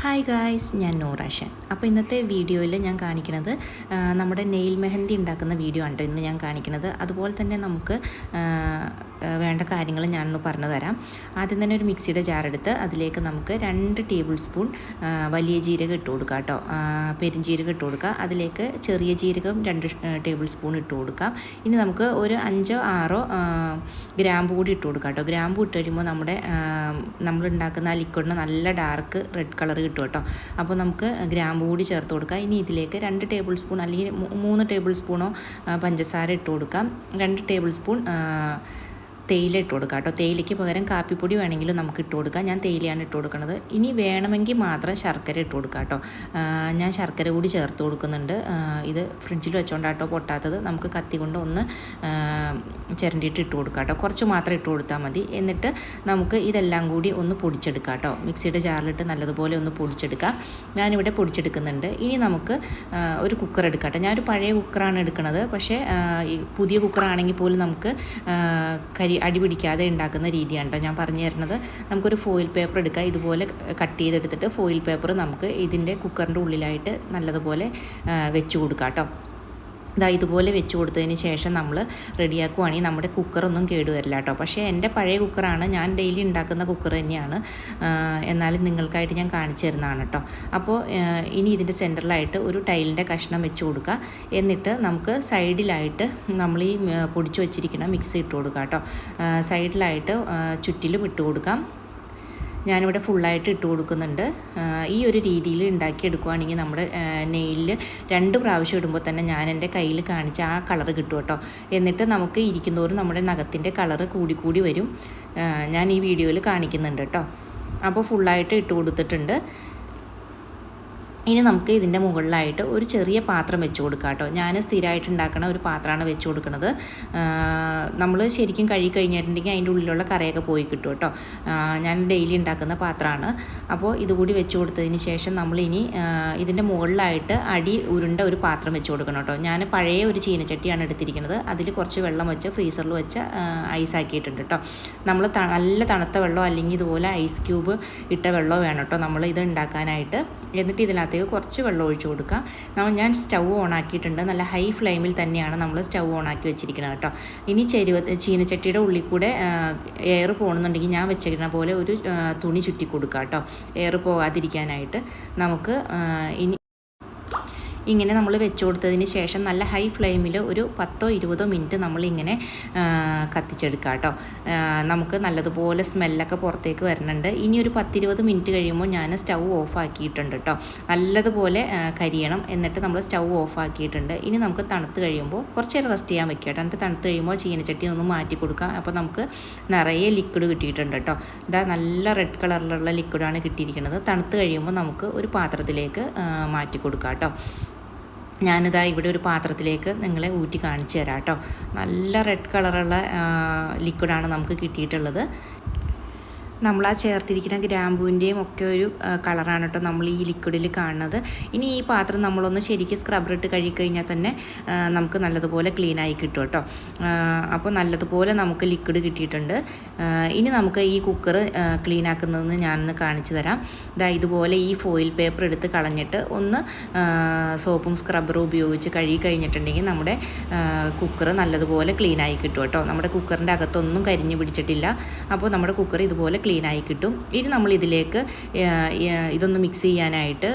Hi guys ഞാൻ നൂറാഷൻ അപ്പോൾ ഇന്നത്തെ വീഡിയോയിൽ ഞാൻ കാണിക്കുന്നത് നമ്മുടെ നെയിൽ മെഹന്തി ഉണ്ടാക്കുന്ന വീഡിയോ ആണ് ഇന്ന് ഞാൻ കാണിക്കുന്നത്. അതുപോലെ തന്നെ നമുക്ക് വേണ്ട കാര്യങ്ങൾ ഞാനൊന്ന് പറഞ്ഞു തരാം. ആദ്യം തന്നെ ഒരു മിക്സിയുടെ ജാറെടുത്ത് അതിലേക്ക് നമുക്ക് രണ്ട് ടേബിൾ സ്പൂൺ വലിയ ജീരകം ഇട്ട് കൊടുക്കുക കേട്ടോ പെരുംജീരകം ഇട്ട് കൊടുക്കുക അതിലേക്ക് ചെറിയ ജീരകം രണ്ട് ടേബിൾ സ്പൂൺ ഇട്ട് കൊടുക്കാം. ഇനി നമുക്ക് ഒരു അഞ്ചോ ആറോ ഗ്രാമ്പു കൂടി ഇട്ട് കൊടുക്കാം കേട്ടോ. ഗ്രാമ്പു ഇട്ട് കഴിയുമ്പോൾ നമ്മുടെ നമ്മളുണ്ടാക്കുന്ന ആ ലിക്വിഡിന് നല്ല ഡാർക്ക് റെഡ് കളർ കിട്ടും കേട്ടോ. അപ്പോൾ നമുക്ക് ഗ്രാമ്പു കൂടി ചേർത്ത് കൊടുക്കാം. ഇനി ഇതിലേക്ക് രണ്ട് ടേബിൾ സ്പൂൺ അല്ലെങ്കിൽ മൂന്ന് ടേബിൾ സ്പൂണോ പഞ്ചസാര ഇട്ട് കൊടുക്കാം. രണ്ട് ടേബിൾ സ്പൂൺ തേയില ഇട്ട് കൊടുക്കാം കേട്ടോ. തേയിലയ്ക്ക് പകരം കാപ്പിപ്പൊടി വേണമെങ്കിലും നമുക്ക് ഇട്ട് കൊടുക്കാം. ഞാൻ തേയിലയാണ് ഇട്ട് കൊടുക്കുന്നത്. ഇനി വേണമെങ്കിൽ മാത്രം ശർക്കര ഇട്ട് കൊടുക്കാം കേട്ടോ. ഞാൻ ശർക്കര കൂടി ചേർത്ത് കൊടുക്കുന്നുണ്ട്. ഇത് ഫ്രിഡ്ജിൽ വെച്ചോണ്ടാട്ടോ പൊട്ടാത്തത്. നമുക്ക് കത്തി കൊണ്ട് ഒന്ന് ചിരണ്ടിയിട്ട് ഇട്ട് കൊടുക്കാം കേട്ടോ. കുറച്ച് മാത്രം ഇട്ട് കൊടുത്താൽ മതി. എന്നിട്ട് നമുക്ക് ഇതെല്ലാം കൂടി ഒന്ന് പൊടിച്ചെടുക്കാം കേട്ടോ. മിക്സിയുടെ ജാറിലിട്ട് നല്ലതുപോലെ ഒന്ന് പൊടിച്ചെടുക്കാം. ഞാനിവിടെ പൊടിച്ചെടുക്കുന്നുണ്ട്. ഇനി നമുക്ക് ഒരു കുക്കർ എടുക്കാം കേട്ടോ. ഞാനൊരു പഴയ കുക്കറാണ് എടുക്കുന്നത് പക്ഷേ പുതിയ കുക്കറാണെങ്കിൽ പോലും നമുക്ക് കരി അടി പിടിക്കാതെ ഉണ്ടാക്കുന്ന രീതിയാണ് കേട്ടോ ഞാൻ പറഞ്ഞു തരുന്നത്. നമുക്കൊരു ഫോയിൽ പേപ്പർ എടുക്കുക ഇതുപോലെ കട്ട് ചെയ്തെടുത്തിട്ട് ഫോയിൽ പേപ്പർ നമുക്ക് ഇതിന്റെ കുക്കറിന്റെ ഉള്ളിലായിട്ട് നല്ലതുപോലെ വെച്ച് കൊടുക്കാം കേട്ടോ ഇതാ ഇതുപോലെ വെച്ച് കൊടുത്തതിന് ശേഷം നമ്മൾ റെഡിയാക്കുവാണെങ്കിൽ നമ്മുടെ കുക്കറൊന്നും കേടുവരില്ല കേട്ടോ. പക്ഷേ എന്റെ പഴയ കുക്കറാണ്. ഞാൻ ഡെയിലി ഉണ്ടാക്കുന്ന കുക്കർ തന്നെയാണ്. എന്നാലും നിങ്ങൾക്കായിട്ട് ഞാൻ കാണിച്ചു തരുന്നതാണ് കേട്ടോ. അപ്പോൾ ഇനി ഇതിന്റെ സെന്ററിലായിട്ട് ഒരു ടൈലിന്റെ കഷ്ണം വെച്ച് കൊടുക്കുക. എന്നിട്ട് നമുക്ക് സൈഡിലായിട്ട് നമ്മൾ ഈ പൊടിച്ചു വച്ചിരിക്കുന്ന മിക്സ് ഇട്ട് കൊടുക്കാം കേട്ടോ. സൈഡിലായിട്ട് ചുറ്റിലും ഇട്ട് കൊടുക്കാം. ഞാനിവിടെ ഫുള്ളായിട്ട് ഇട്ട് കൊടുക്കുന്നുണ്ട്. ഈ ഒരു രീതിയിൽ ഉണ്ടാക്കിയെടുക്കുവാണെങ്കിൽ നമ്മുടെ നെയിലിൽ രണ്ട് പ്രാവശ്യം ഇടുമ്പോൾ തന്നെ ഞാൻ എന്റെ കയ്യിൽ കാണിച്ച ആ കളർ കിട്ടും കേട്ടോ. എന്നിട്ട് നമുക്ക് ഇരിക്കുന്നതോറും നമ്മുടെ നഖത്തിന്റെ കളറ് കൂടിക്കൂടി കൂടി വരും. ഞാൻ ഈ വീഡിയോയിൽ കാണിക്കുന്നുണ്ട് കേട്ടോ. അപ്പോൾ ഫുള്ളായിട്ട് ഇട്ട് കൊടുത്തിട്ടുണ്ട്. ഇനി നമുക്ക് ഇതിന്റെ മുകളിലായിട്ട് ഒരു ചെറിയ പാത്രം വെച്ച് കൊടുക്കാം കേട്ടോ. ഞാൻ സ്ഥിരമായിട്ട് ഉണ്ടാക്കണ ഒരു പാത്രമാണ് വെച്ച് കൊടുക്കുന്നത്. നമ്മൾ ശരിക്കും കഴുകി കഴിഞ്ഞിട്ടുണ്ടെങ്കിൽ അതിന്റെ ഉള്ളിലുള്ള കറയൊക്കെ പോയി കിട്ടും കേട്ടോ. ഞാൻ ഡെയിലി ഉണ്ടാക്കുന്ന പാത്രമാണ്. അപ്പോൾ ഇതുകൂടി വെച്ച് കൊടുത്തതിന് ശേഷം നമ്മൾ ഇനി ഇതിന്റെ മുകളിലായിട്ട് അടി ഉരുണ്ട ഒരു പാത്രം വെച്ച് കൊടുക്കണം കേട്ടോ. ഞാൻ പഴയ ഒരു ചീനച്ചട്ടിയാണ് എടുത്തിരിക്കുന്നത്. അതിൽ കുറച്ച് വെള്ളം വെച്ച് ഫ്രീസറിൽ വെച്ച് ഐസ് ആക്കിയിട്ടുണ്ട് കേട്ടോ. നമ്മൾ നല്ല തണുത്ത വെള്ളം അല്ലെങ്കിൽ ഇതുപോലെ ഐസ് ക്യൂബ് ഇട്ട വെള്ളമോ വേണം കേട്ടോ നമ്മൾ ഇത് ഉണ്ടാക്കാനായിട്ട്. എന്നിട്ട് ഇതിനകത്തേക്ക് കുറച്ച് വെള്ളം ഒഴിച്ചു കൊടുക്കുക നമ്മൾ ഞാൻ സ്റ്റൗ ഓൺ ആക്കിയിട്ടുണ്ട്. നല്ല ഹൈ ഫ്ലെയിമിൽ തന്നെയാണ് നമ്മൾ സ്റ്റൗ ഓൺ ആക്കി വെച്ചിരിക്കുന്നത് കേട്ടോ. ഇനി ചെരുവ ചീനച്ചട്ടിയുടെ ഉള്ളിൽ കൂടെ എയർ പോകണമെന്നുണ്ടെങ്കിൽ ഞാൻ വെച്ചിരിക്കുന്ന പോലെ ഒരു തുണി ചുറ്റി കൊടുക്കാം കേട്ടോ. എയർ പോകാതിരിക്കാനായിട്ട് നമുക്ക് ഇനി ഇങ്ങനെ നമ്മൾ വെച്ച് കൊടുത്തതിന് ശേഷം നല്ല ഹൈ ഫ്ലെയിമിൽ ഒരു പത്തോ ഇരുപതോ മിനിറ്റ് നമ്മളിങ്ങനെ കത്തിച്ചെടുക്കുക കേട്ടോ നമുക്ക് നല്ലതുപോലെ സ്മെല്ലൊക്കെ പുറത്തേക്ക് വരുന്നുണ്ട് ഇനി ഒരു പത്തിരുപത് മിനിറ്റ് കഴിയുമ്പോൾ ഞാൻ സ്റ്റൗ ഓഫ് ആക്കിയിട്ടുണ്ട് കേട്ടോ നല്ലതുപോലെ കരിയണം. എന്നിട്ട് നമ്മൾ സ്റ്റൗ ഓഫ് ആക്കിയിട്ടുണ്ട് ഇനി നമുക്ക് തണുത്ത് കഴിയുമ്പോൾ കുറച്ച് നേരം റെസ്റ്റ് ചെയ്യാൻ വെക്കുക കേട്ടോ എന്നിട്ട് തണുത്ത് കഴിയുമ്പോൾ ചീനച്ചട്ടി ഒന്ന് മാറ്റി കൊടുക്കാം. അപ്പോൾ നമുക്ക് നിറയെ ലിക്വിഡ് കിട്ടിയിട്ടുണ്ട് കേട്ടോ ഇതാ നല്ല റെഡ് കളറിലുള്ള ലിക്വിഡാണ് കിട്ടിയിരിക്കുന്നത്. തണുത്ത് കഴിയുമ്പോൾ നമുക്ക് ഒരു പാത്രത്തിലേക്ക് മാറ്റി കൊടുക്കാം കേട്ടോ ഞാനിതാ ഇവിടെ ഒരു പാത്രത്തിലേക്ക് നിങ്ങളെ ഊറ്റി കാണിച്ചു തരാം കേട്ടോ. നല്ല റെഡ് കളറുള്ള ലിക്വിഡാണ് നമുക്ക് കിട്ടിയിട്ടുള്ളത്. നമ്മൾ ആ ചേർത്തിരിക്കുന്ന ഗ്രാമ്പൂവിന്റെയും ഒക്കെ ഒരു കളറാണ് കേട്ടോ നമ്മൾ ഈ ലിക്വിഡിൽ കാണുന്നത്. ഇനി ഈ പാത്രം നമ്മളൊന്ന് ശരിക്കും സ്ക്രബർ ഇട്ട് കഴുകിക്കഴിഞ്ഞാൽ തന്നെ നമുക്ക് നല്ലതുപോലെ ക്ലീൻ ആയി കിട്ടും കേട്ടോ. അപ്പോൾ നല്ലതുപോലെ നമുക്ക് ലിക്വിഡ് കിട്ടിയിട്ടുണ്ട്. ഇനി നമുക്ക് ഈ കുക്കർ ക്ലീൻ ആക്കുന്നതെന്ന് ഞാനൊന്ന് കാണിച്ചു തരാം. ഇതാ ഇതുപോലെ ഈ ഫോയിൽ പേപ്പർ എടുത്ത് കളഞ്ഞിട്ട് ഒന്ന് സോപ്പും സ്ക്രബറും ഉപയോഗിച്ച് കഴുകി കഴിഞ്ഞിട്ടുണ്ടെങ്കിൽ നമ്മുടെ കുക്കർ നല്ലതുപോലെ ക്ലീൻ ആയി കിട്ടും കേട്ടോ. നമ്മുടെ കുക്കറിന്റെ അകത്തൊന്നും കരിഞ്ഞു പിടിച്ചിട്ടില്ല. അപ്പോൾ നമ്മുടെ കുക്കർ ഇതുപോലെ ക്ലീൻ ആയി കിട്ടും. ഇനി നമ്മൾ ഇതിലേക്ക് ഇതൊന്ന് മിക്സ് ചെയ്യാനായിട്ട്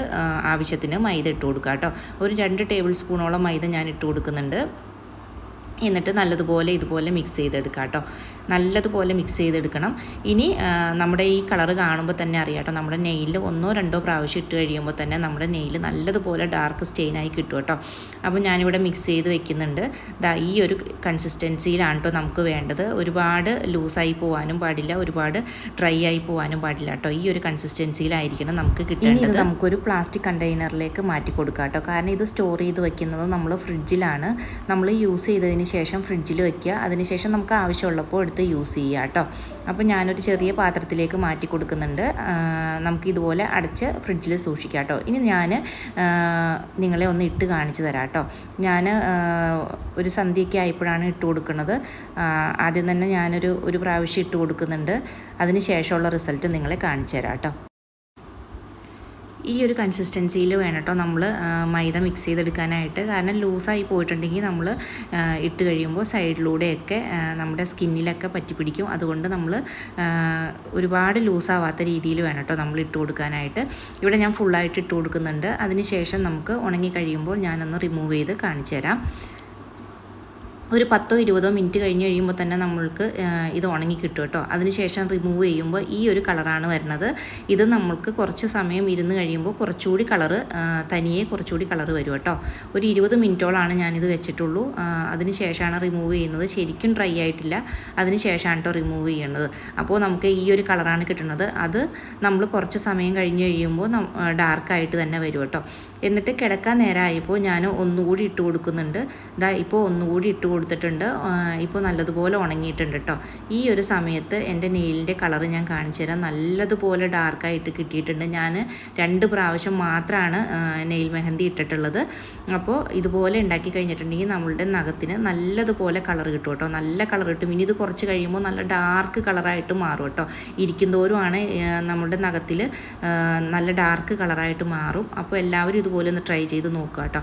ആവശ്യത്തിന് മൈദ ഇട്ട് കൊടുക്കുക കേട്ടോ. ഒരു രണ്ട് ടേബിൾ സ്പൂണോളം മൈദ ഞാൻ ഇട്ട് കൊടുക്കുന്നുണ്ട്. എന്നിട്ട് നല്ലതുപോലെ ഇതുപോലെ മിക്സ് ചെയ്തെടുക്കാം കേട്ടോ. നല്ലതുപോലെ മിക്സ് ചെയ്തെടുക്കണം. ഇനി നമ്മുടെ ഈ കളർ കാണുമ്പോൾ തന്നെ അറിയാം നമ്മുടെ നെയിൽ ഒന്നോ രണ്ടോ പ്രാവശ്യം ഇട്ട് കഴിയുമ്പോൾ തന്നെ നമ്മുടെ നെയിൽ നല്ലതുപോലെ ഡാർക്ക് സ്റ്റെയിനായി കിട്ടും കേട്ടോ. അപ്പോൾ ഞാനിവിടെ മിക്സ് ചെയ്ത് വെക്കുന്നുണ്ട്. ദാ ഈ ഒരു കൺസിസ്റ്റൻസിയിലാണ് കേട്ടോ നമുക്ക് വേണ്ടത്. ഒരുപാട് ലൂസായി പോകാനും പാടില്ല. ഒരുപാട് ഡ്രൈ ആയി പോകാനും പാടില്ല കേട്ടോ ഈ ഒരു കൺസിസ്റ്റൻസിയിലായിരിക്കണം നമുക്ക് കിട്ടേണ്ടത്. നമുക്കൊരു പ്ലാസ്റ്റിക് കണ്ടെയ്നറിലേക്ക് മാറ്റി കൊടുക്കാം കേട്ടോ കാരണം ഇത് സ്റ്റോർ ചെയ്ത് വെക്കുന്നത് നമ്മൾ ഫ്രിഡ്ജിലാണ് നമ്മൾ യൂസ് ചെയ്തതിന് ശേഷം ഫ്രിഡ്ജിൽ വെക്കുക. അതിനുശേഷം നമുക്ക് ആവശ്യമുള്ളപ്പോൾ എടുത്ത് യൂസ് ചെയ്യുക കേട്ടോ. അപ്പോൾ ഞാനൊരു ചെറിയ പാത്രത്തിലേക്ക് മാറ്റി കൊടുക്കുന്നുണ്ട്. നമുക്ക് ഇതുപോലെ അടച്ച് ഫ്രിഡ്ജിൽ സൂക്ഷിക്കാം കേട്ടോ. ഇനി ഞാൻ നിങ്ങളെ ഒന്ന് ഇട്ട് കാണിച്ചു തരാം കേട്ടോ. ഞാൻ ഒരു സന്ധ്യയ്ക്ക് ആയപ്പോഴാണ് ഇട്ട് കൊടുക്കുന്നത്. ആദ്യം തന്നെ ഞാനൊരു ഒരു പ്രാവശ്യം ഇട്ട് കൊടുക്കുന്നുണ്ട്. അതിന് ശേഷമുള്ള റിസൾട്ട് നിങ്ങളെ കാണിച്ചു തരാം കേട്ടോ. ഈ ഒരു കൺസിസ്റ്റൻസിയിൽ വേണം കേട്ടോ നമ്മൾ മൈദ മിക്സ് ചെയ്തെടുക്കാനായിട്ട്. കാരണം ലൂസായി പോയിട്ടുണ്ടെങ്കിൽ നമ്മൾ ഇട്ട് കഴിയുമ്പോൾ സൈഡിലൂടെയൊക്കെ നമ്മുടെ സ്കിന്നിലൊക്കെ പറ്റി പിടിക്കും അതുകൊണ്ട് നമ്മൾ ഒരുപാട് ലൂസാവാത്ത രീതിയിൽ വേണം കേട്ടോ നമ്മൾ ഇട്ട് കൊടുക്കാനായിട്ട്. ഇവിടെ ഞാൻ ഫുള്ളായിട്ട് ഇട്ട് കൊടുക്കുന്നുണ്ട്. അതിന് ശേഷം നമുക്ക് ഉണങ്ങി കഴിയുമ്പോൾ ഞാനൊന്ന് റിമൂവ് ചെയ്ത് കാണിച്ചു തരാം ഒരു പത്തോ ഇരുപതോ മിനിറ്റ് കഴിഞ്ഞ് കഴിയുമ്പോൾ തന്നെ നമ്മൾക്ക് ഇത് ഉണങ്ങി കിട്ടും കേട്ടോ. അതിനുശേഷം റിമൂവ് ചെയ്യുമ്പോൾ ഈ ഒരു കളറാണ് വരുന്നത്. ഇത് നമ്മൾക്ക് കുറച്ച് സമയം ഇരുന്ന് കഴിയുമ്പോൾ കുറച്ചുകൂടി കളറ് തനിയെ കുറച്ചുകൂടി കളറ് വരും കേട്ടോ. ഒരു ഇരുപത് മിനിറ്റോളാണ് ഞാനിത് വെച്ചിട്ടുള്ളൂ. അതിനുശേഷമാണ് റിമൂവ് ചെയ്യുന്നത്. ശരിക്കും ഡ്രൈ ആയിട്ടില്ല. അതിനുശേഷമാണ് കേട്ടോ റിമൂവ് ചെയ്യുന്നത് അപ്പോൾ നമുക്ക് ഈ ഒരു കളറാണ് കിട്ടുന്നത്. അത് നമ്മൾ കുറച്ച് സമയം കഴിഞ്ഞ് കഴിയുമ്പോൾ ഡാർക്കായിട്ട് തന്നെ വരും കേട്ടോ. എന്നിട്ട് കിടക്കാൻ നേരമായപ്പോൾ ഞാൻ ഒന്നുകൂടി ഇട്ട് കൊടുക്കുന്നുണ്ട്. ഇതാ ഇപ്പോൾ ഒന്നുകൂടി ഇട്ട് കൊടുത്തിട്ടുണ്ട്. ഇപ്പോൾ നല്ലതുപോലെ ഉണങ്ങിയിട്ടുണ്ട് കേട്ടോ ഈ ഒരു സമയത്ത് എന്റെ നെയിലിന്റെ കളർ ഞാൻ കാണിച്ചു തരാം. നല്ലതുപോലെ ഡാർക്കായിട്ട് കിട്ടിയിട്ടുണ്ട്. ഞാൻ രണ്ട് പ്രാവശ്യം മാത്രമാണ് നെയിൽ മെഹന്തി ഇട്ടിട്ടുള്ളത്. അപ്പോൾ ഇതുപോലെ ഉണ്ടാക്കി കഴിഞ്ഞിട്ടുണ്ടെങ്കിൽ നമ്മളുടെ നഖത്തിന് നല്ലതുപോലെ കളർ കിട്ടും കേട്ടോ നല്ല കളർ കിട്ടും. ഇനി ഇത് കുറച്ച് കഴിയുമ്പോൾ നല്ല ഡാർക്ക് കളറായിട്ട് മാറും കേട്ടോ ഇരിക്കുന്തോറുമാണ് നമ്മുടെ നഖത്തിൽ നല്ല ഡാർക്ക് കളറായിട്ട് മാറും. അപ്പോൾ എല്ലാവരും ഇതുപോലെ ഒന്ന് ട്രൈ ചെയ്ത് നോക്കുക കേട്ടോ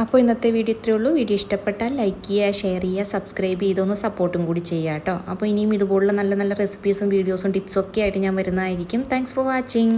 അപ്പോൾ ഇന്നത്തെ വീഡിയോ ഇത്രയേ ഉള്ളൂ. വീഡിയോ ഇഷ്ടപ്പെട്ടാൽ ലൈക്ക് ചെയ്യുക ഷെയർ ചെയ്യുക സബ്സ്ക്രൈബ് ചെയ്തൊന്ന് സപ്പോർട്ടും കൂടി ചെയ്യുക കേട്ടോ. അപ്പോൾ ഇനിയും ഇതുപോലുള്ള നല്ല നല്ല റെസിപ്പീസും വീഡിയോസും ടിപ്സും ഒക്കെ ആയിട്ട് ഞാൻ വരുന്നതായിരിക്കും. Thanks for watching